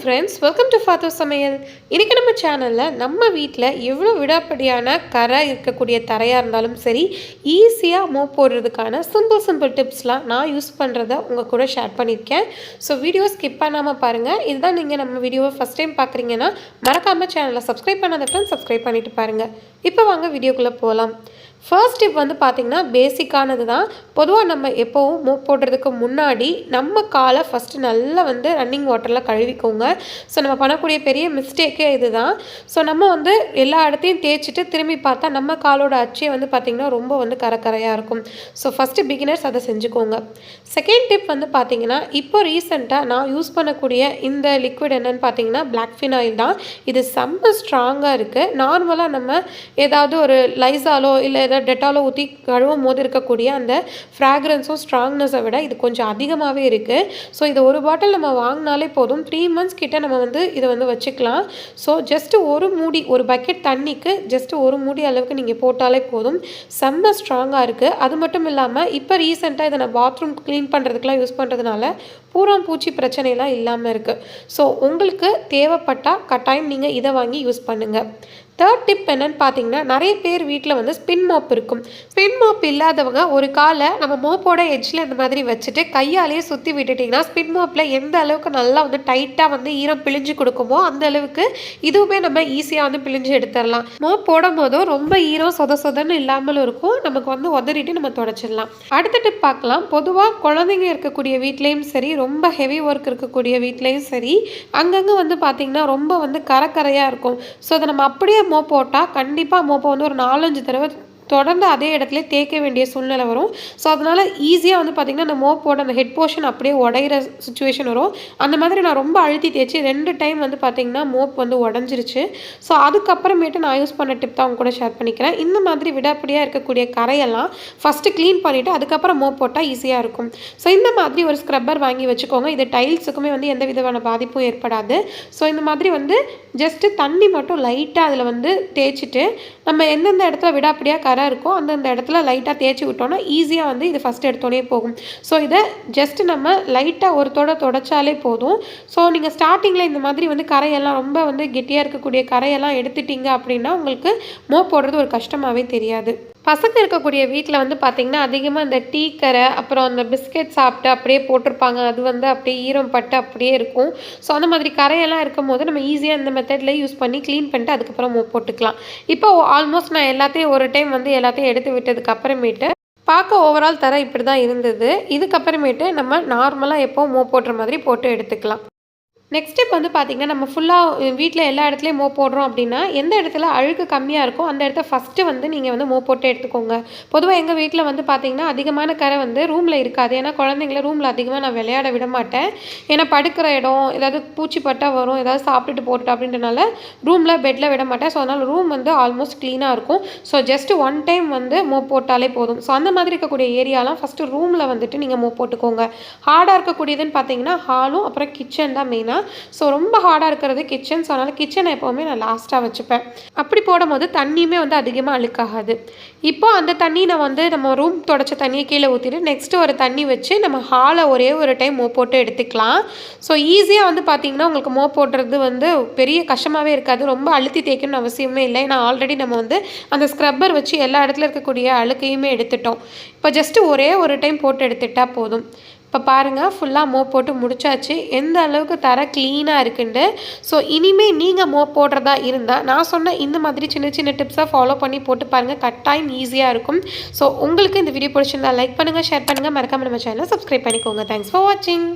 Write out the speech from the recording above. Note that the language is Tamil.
ஃப்ரெண்ட்ஸ் வெல்கம் டு ஃபாதர் சமையல் இன்றைக்கி நம்ம சேனலில் நம்ம வீட்டில் எவ்வளோ விடாப்படியான கரை இருக்கக்கூடிய தரையாக இருந்தாலும் சரி ஈஸியாக மூவ் போடுறதுக்கான சிம்பிள் சிம்பிள் டிப்ஸ்லாம் நான் யூஸ் பண்ணுறத உங்கள் கூட ஷேர் பண்ணியிருக்கேன். ஸோ வீடியோ ஸ்கிப் பண்ணாமல் பாருங்கள் இதுதான் நீங்கள் நம்ம வீடியோவை ஃபஸ்ட் டைம் பார்க்குறீங்கன்னா மறக்காமல் சேனலை சப்ஸ்கிரைப் பண்ணாத ஃப்ரெண்ட்ஸ் சப்ஸ்கிரைப் பண்ணிட்டு பாருங்கள் இப்போ வாங்க வீடியோக்குள்ளே போகலாம் ஃபர்ஸ்ட் டிப் வந்து பார்த்திங்கன்னா பேசிக்கானது தான். பொதுவாக நம்ம எப்போவும் மூவ் போடுறதுக்கு முன்னாடி நம்ம காலை ஃபஸ்ட்டு நல்லா வந்து ரன்னிங் வாட்டரில் கழுவிக்கோங்க. ஸோ நம்ம பண்ணக்கூடிய பெரிய மிஸ்டேக்கே இதுதான். ஸோ நம்ம வந்து எல்லா இடத்தையும் தேய்ச்சிட்டு திரும்பி பார்த்தா நம்ம காலோட அச்சே வந்து பார்த்திங்கன்னா ரொம்ப வந்து கரக்கரையாக இருக்கும். ஸோ ஃபஸ்ட்டு பிகினர்ஸ் அதை செஞ்சுக்கோங்க. செகண்ட் டிப் வந்து பார்த்திங்கன்னா இப்போ ரீசெண்டாக நான் யூஸ் பண்ணக்கூடிய இந்த லிக்விட் என்னென்னு பார்த்தீங்கன்னா பிளாக் ஃபினாயில் தான். இது செம்ம ஸ்ட்ராங்காக இருக்குது நார்மலாக நம்ம ஏதாவது ஒரு லைசாலோ இல்லை ஏதாவது டெட்டாலோ ஊற்றி கழுவும் போது இருக்கக்கூடிய அந்த ஃப்ராக்ரன்ஸும் ஸ்ட்ராங்னஸை விட இது கொஞ்சம் அதிகமாகவே இருக்குது ஸோ இது ஒரு பாட்டில் நம்ம வாங்கினாலே போதும். த்ரீ மந்த்ஸ் கிட்டே நம்ம வந்து இதை வந்து வச்சுக்கலாம். ஸோ ஜஸ்ட்டு ஒரு மூடி ஒரு பக்கெட் தண்ணிக்கு ஜஸ்ட்டு ஒரு மூடி அளவுக்கு நீங்கள் போட்டாலே போதும். செம்ம ஸ்ட்ராங்காக இருக்குது அது மட்டும் இல்லாமல் இப்போ ரீசெண்டாக இதை நான் பாத்ரூம் க்ளீன் பண்ணுறதுக்குலாம் யூஸ் பண்ணுறதுனால பூராம் பூச்சி பிரச்சனைலாம் இல்லாமல் இருக்குது ஸோ உங்களுக்கு தேவைப்பட்டால் கட்டாயம் நீங்கள் இதை வாங்கி யூஸ் பண்ணுங்கள் தேர்ட் டிப் என்னன்னு பார்த்தீங்கன்னா நிறைய பேர் வீட்டில் வந்து ஸ்பின் மோப் இருக்கும். ஸ்பின் மோப் இல்லாதவங்க ஒரு காலை நம்ம மோப்போட எட்ஜில் இந்த மாதிரி வச்சுட்டு கையாலேயே சுற்றி விட்டுட்டிங்கன்னா ஸ்பின் மோப்பில் எந்த அளவுக்கு நல்லா வந்து டைட்டாக வந்து ஈரம் பிழிஞ்சு கொடுக்குமோ அந்த அளவுக்கு இதுவுமே நம்ம ஈஸியாக வந்து பிழிஞ்சு எடுத்துடலாம் மோப் போடும் போதும் ரொம்ப ஈரம் சொத சொதன்னு இல்லாமலும் இருக்கும். நமக்கு வந்து உதறிட்டு நம்ம தொடச்சிடலாம் அடுத்த டிப் பார்க்கலாம் பொதுவாக குழந்தைங்க இருக்கக்கூடிய வீட்லேயும் சரி ரொம்ப ஹெவி ஒர்க் இருக்கக்கூடிய வீட்லேயும் சரி அங்கங்கே வந்து பார்த்திங்கன்னா ரொம்ப வந்து கரக்கரையாக இருக்கும். ஸோ அதை நம்ம அப்படியே மோப்போட்டால் கண்டிப்பாக மோப்பை வந்து ஒரு நாலஞ்சு தடவை தொடர்ந்து அதே இடத்துல தேய்க்க வேண்டிய சூழ்நிலை வரும். ஸோ அதனால் ஈஸியாக வந்து பார்த்திங்கன்னா அந்த மோப்போட அந்த ஹெட் போர்ஷன் அப்படியே உடையிற சுச்சுவேஷன் வரும். அந்த மாதிரி நான் ரொம்ப அழுத்தி தேய்ச்சி ரெண்டு டைம் வந்து பார்த்திங்கன்னா மோப் வந்து உடஞ்சிருச்சு. ஸோ அதுக்கப்புறமேட்டு நான் யூஸ் பண்ண டிப் தான் அவங்க கூட ஷேர் பண்ணிக்கிறேன். இந்த மாதிரி விடாப்படியாக இருக்கக்கூடிய கரையெல்லாம் ஃபஸ்ட்டு க்ளீன் பண்ணிவிட்டு அதுக்கப்புறம் மோப் போட்டால் ஈஸியாக இருக்கும். ஸோ இந்த மாதிரி ஒரு ஸ்க்ரப்பர் வாங்கி வச்சுக்கோங்க. இது டைல்ஸுக்குமே வந்து எந்த விதமான பாதிப்பும் ஏற்படாது. ஸோ இந்த மாதிரி வந்து ஜஸ்ட்டு தண்ணி மட்டும் லைட்டாக அதில் வந்து தேய்ச்சிட்டு நம்ம எந்தெந்த இடத்துல விடாப்படியாக கரை இருக்கோ அந்தந்த இடத்துல லைட்டாக தேய்ச்சி விட்டோன்னா ஈஸியாக வந்து இது ஃபஸ்ட் எடுத்தோடனே போகும். ஸோ இதை ஜஸ்ட் நம்ம லைட்டாக ஒரு தொட தொடச்சாலே போதும். ஸோ நீங்கள் ஸ்டார்டிங்கில் இந்த மாதிரி வந்து கரையெல்லாம் ரொம்ப வந்து கெட்டியாக இருக்கக்கூடிய கரையெல்லாம் எடுத்துட்டீங்க அப்படின்னா உங்களுக்கு மோ போடுறது ஒரு கஷ்டமாகவே தெரியாது. பசங்க இருக்கக்கூடிய வீட்டில் வந்து பார்த்திங்கன்னா அதிகமாக இந்த டீ கரை அப்புறம் அந்த பிஸ்கெட் சாப்பிட்டு அப்படியே போட்டிருப்பாங்க. அது வந்து அப்படியே ஈரம் பட்டு அப்படியே இருக்கும். ஸோ அந்த மாதிரி கரையெல்லாம் இருக்கும் போது நம்ம ஈஸியாக இந்த மெத்தடில் யூஸ் பண்ணி க்ளீன் பண்ணிட்டு அதுக்கப்புறம் போட்டுக்கலாம். இப்போ ஆல்மோஸ்ட் நான் எல்லாத்தையும் ஒரு டைம் வந்து எல்லாத்தையும் எடுத்து விட்டதுக்கு அப்புறமேட்டு பார்க்க ஓவரால் தர இப்படி தான் இருந்தது இதுக்கப்புறமேட்டு நம்ம நார்மலாக எப்போ மோ போடுற மாதிரி போட்டு எடுத்துக்கலாம். நெக்ஸ்ட் ஸ்டெப் வந்து பார்த்திங்கன்னா நம்ம ஃபுல்லாக வீட்டில் எல்லா இடத்துலையும் மோ போடுறோம் அப்படின்னா எந்த இடத்துல அழுக்கு கம்மியாக இருக்கோ அந்த இடத்த ஃபஸ்ட்டு வந்து நீங்கள் வந்து மோ போட்டு எடுத்துக்கோங்க. பொதுவாக எங்கள் வீட்டில் வந்து பார்த்திங்கன்னா அதிகமான கரை வந்து ரூமில் இருக்காது. ஏன்னா குழந்தைங்கள ரூமில் அதிகமாக நான் விளையாட விட மாட்டேன். ஏன்னா படுக்கிற இடம் ஏதாவது பூச்சி பட்டா வரும் ஏதாவது சாப்பிட்டுட்டு போட்டுட்டு அப்படின்றனால ரூமில் பெட்டில் விட மாட்டேன். ஸோ அதனால் ரூம் வந்து ஆல்மோஸ்ட் க்ளீனாக இருக்கும். ஸோ ஜஸ்ட் ஒன் டைம் வந்து மோ போட்டாலே போதும். ஸோ அந்த மாதிரி இருக்கக்கூடிய ஏரியாலாம் ஃபஸ்ட்டு ரூமில் வந்துட்டு நீங்கள் மோ போட்டுக்கோங்க. ஹார்டாக இருக்கக்கூடியதுன்னு பார்த்தீங்கன்னா ஹாலும் அப்புறம் கிச்சன் தான் மெயினாக ஸோ ரொம்ப ஹார்டாக இருக்கிறது கிச்சன் ஸோ அதனால் கிச்சனை எப்போவுமே நான் லாஸ்ட்டாக வச்சுப்பேன். அப்படி போடும்போது தண்ணியுமே வந்து அதிகமாக அழுக்காகாது. இப்போ அந்த தண்ணி நான் வந்து நம்ம ரூம் தொடச்ச தண்ணியை கீழே ஊற்றிட்டு நெக்ஸ்ட்டு ஒரு தண்ணி வச்சு நம்ம ஹாலை ஒரே ஒரு டைம் மோ போட்டு எடுத்துக்கலாம். ஸோ ஈஸியாக வந்து பார்த்திங்கன்னா உங்களுக்கு மோ போடுறது வந்து பெரிய கஷ்டமாகவே இருக்காது. ரொம்ப அழுத்தி தேய்க்கணும்னு அவசியமே இல்லை. ஏன்னா ஆல்ரெடி நம்ம வந்து அந்த ஸ்க்ரப்பர் வச்சு எல்லா இடத்துல இருக்கக்கூடிய அழுக்கையுமே எடுத்துட்டோம். இப்போ ஜஸ்ட்டு ஒரே ஒரு டைம் போட்டு எடுத்துட்டால் போதும். இப்போ பாருங்கள் ஃபுல்லாக மோ போட்டு முடிச்சாச்சு. எந்த அளவுக்கு தர க்ளீனாக இருக்குன்ட்டு ஸோ இனிமேல் நீங்கள் மோ போடுறதா இருந்தால் நான் சொன்ன இந்த மாதிரி சின்ன சின்ன டிப்ஸை ஃபாலோ பண்ணி போட்டு பாருங்கள் கட்டாயம் ஈஸியாக இருக்கும். ஸோ உங்களுக்கு இந்த வீடியோ பிடிச்சிருந்தா லைக் பண்ணுங்கள் ஷேர் பண்ணுங்கள் மறக்காமல் நம்ம சேனலை சப்ஸ்கிரைப் பண்ணிக்கோங்க. தேங்க்ஸ் ஃபார் வாட்சிங்